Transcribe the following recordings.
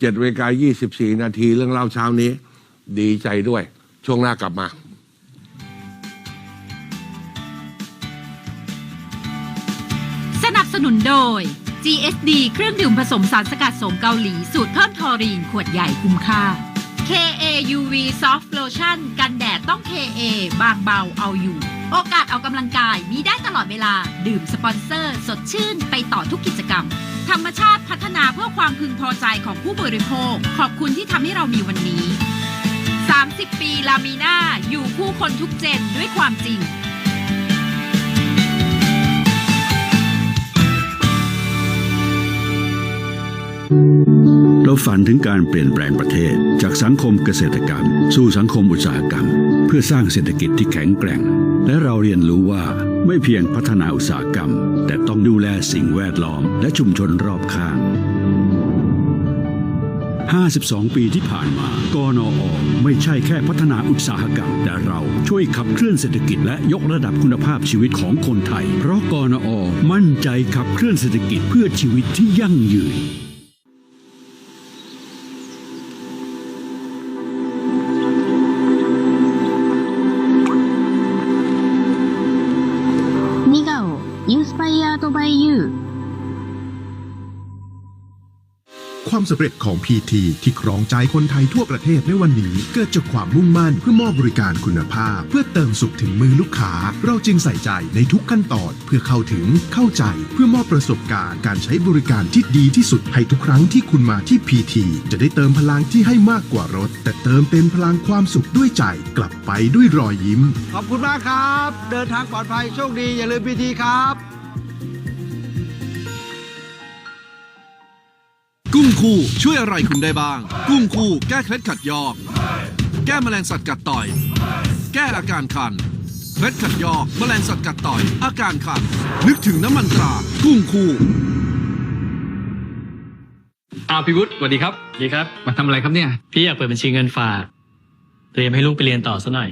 เจ็ดเวกายี่สิบสี่นาทีเรื่องเล่าเช้านี้ ดีใจด้วย ช่วงหน้ากลับมาสนับสนุนโดย GSD เครื่องดื่มผสมสารสกัดสมเกาหลี สูตรเพิ่มทอรีน ขวดใหญ่คุ้มค่า KUV Soft Lotion กันแดดต้อง KA บางเบาเอาอยู่ โอกาสออกกำลังกายมีได้ตลอดเวลา ดื่มสปอนเซอร์ สดชื่นไปต่อทุกกิจกรรม ธรรมชาติพัฒนาเพื่อความพึงพอใจของผู้บริโภค ขอบคุณที่ทำให้เรามีวันนี้ 30 ปีลามีนาอยู่คู่คนทุกเจนด้วยความจริง เราฝันถึงการเปลี่ยนแปลงประเทศ จากสังคมเกษตรกรรม สู่สังคมอุตสาหกรรม เพื่อสร้างเศรษฐกิจที่แข็งแกร่ง และเราเรียนรู้ว่าไม่เพียงพัฒนาอุตสาหกรรม แต่ต้องดูแลสิ่งแวดล้อม และชุมชนรอบข้าง 52 ปีที่ผ่านมากนอไม่ใช่แค่พัฒนาอุตสาหกรรม แต่เราช่วยขับเคลื่อนเศรษฐกิจและยกระดับคุณภาพชีวิตของคนไทย เพราะกนอมั่นใจขับเคลื่อนเศรษฐกิจเพื่อชีวิตที่ยั่งยืน ความสำเร็จของ PT ที่ครองใจคนไทยทั่วประเทศในวันนี้ เกิดจากความมุ่งมั่นเพื่อมอบบริการคุณภาพ เพื่อเติมสุขถึงมือลูกค้า เราจึงใส่ใจในทุกขั้นตอนเพื่อเข้าถึงเข้าใจ เพื่อมอบประสบการณ์การใช้บริการที่ดีที่สุดให้ทุกครั้งที่คุณมาที่ PT จะได้เติมพลังที่ให้มากกว่ารถ แต่เติมเต็มพลังความสุขด้วยใจกลับไปด้วยรอยยิ้ม ขอบคุณมากครับ เดินทางปลอดภัยโชคดีอย่าลืมพีทีครับ กุ้งคู่ช่วยอะไรคุณได้บ้าง กุ้งคู่แก้เคล็ดขัดยอก แก้แมลงสัตว์กัดต่อย แก้อาการคันเคล็ดขัดยอกแมลงสัตว์กัดต่อย อาการคัน นึกถึงน้ำมันตรา กุ้งคู่อ้าวพี่วุฒิสวัสดีครับ ดีครับ มาทำอะไรครับเนี่ย พี่อยากเปิดบัญชีเงินฝาก เตรียมให้ลูกไปเรียนต่อซะหน่อย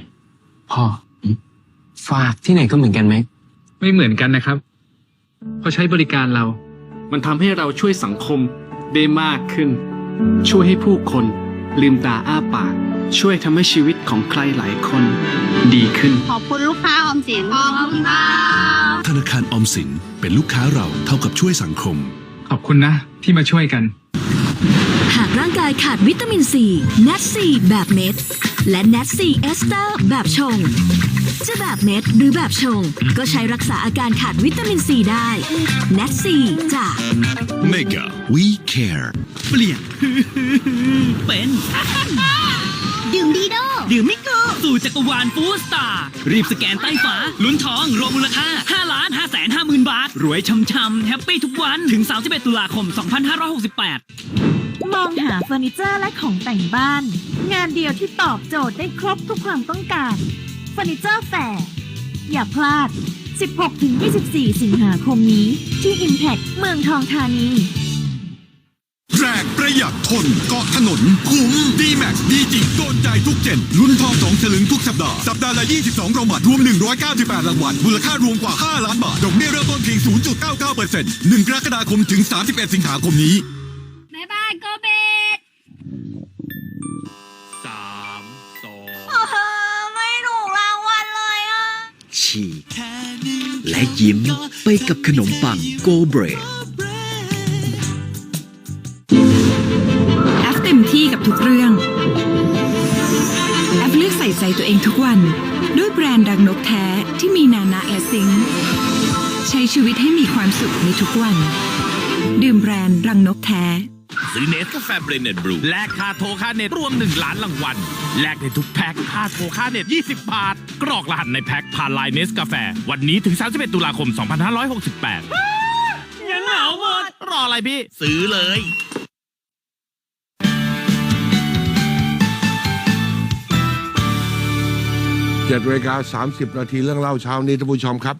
พ่อฝากที่ไหนก็เหมือนกันไหม ไม่เหมือนกันนะครับเพราะใช้บริการเรา มันทำให้เราช่วยสังคม ได้มากขึ้น ช่วยให้ผู้คนลืมตาอ้าปาก ช่วยทำให้ชีวิตของใครหลายคน ดีขึ้น ขอบคุณลูกค้าออมสินขอบคุณค่ะธนาคารออมสินเป็นลูกค้าเราเท่ากับช่วยสังคม ขอบคุณนะ ที่มาช่วยกัน หากร่างกายขาดวิตามินซีเน t ซีแบบเม็ด และเน t ซีเอสเตอร์แบบชง จะแบบเม็ดหรือแบบชง ก็ใช้รักษาอาการขาดวิตามินซีได้เน t ซีจาก Mega We Care เปลี่ยน เป็นดื่มดีโดดื่มมิโก้สู่จักรวาลฟูสตาร์รีบสแกนใต้ฝา ลุ้นทองรวมมูลค่า 5 ล้าน 5 แสน 5 หมื่นบาท รวยช่ำๆแฮปปี้ทุกวันถึง 31 ตุลาคม 2568 มองหาเฟอร์นิเจอร์และของแต่งบ้าน งานเดียวที่ตอบโจทย์ได้ครบทุกความต้องการ เฟอร์นิเจอร์แฟร์อย่าพลาด 16-24 สิงหาคมนี้ที่ Impact เมืองทองธานี แรงประหยัดทนเกาะถนนคุ้มดีแม็กดีจริงโดนใจทุกเจนลุ้นทองสองฉลึงทุกสัปดาห์ สัปดาห์ละ 22 รางวัลรวม 198 รางวัลมูลค่ารวมกว่า 5 ล้านบาท ดอกเบี้ยเริ่มต้นเพียง 0.99% 1กรกฎาคมถึง 31 สิงหาคมนี้บ๊ายบายโกเบ และยิ้มไปกับขนมปังโกเบรดแอปเต็มที่กับทุกเรื่อง แอปเลือกใส่ใจตัวเองทุกวัน ด้วยแบรนด์ดังนกแท้ที่มีนานะและซิงใช้ชีวิตให้มีความสุขในทุกวัน ดื่มแบรนด์รังนกแท้ ซื้อเนสกาแฟเบรนเน็ตบรูแลกค่าโทรค่าเน็ตรวม 1 ล้านรางวัลแลกในทุกแพ็คค่าโทรค่าเน็ต 20 บาท กรอกรหัสในแพ็คผ่านไลน์เนสกาแฟ วันนี้ถึง 31 ตุลาคม 2568ยังเหงาหมดรออะไรพี่ ซื้อเลยเจ็ดเวลาสามสิบนาทีเรื่องเล่าเช้านี้ท่านผู้ชมครับ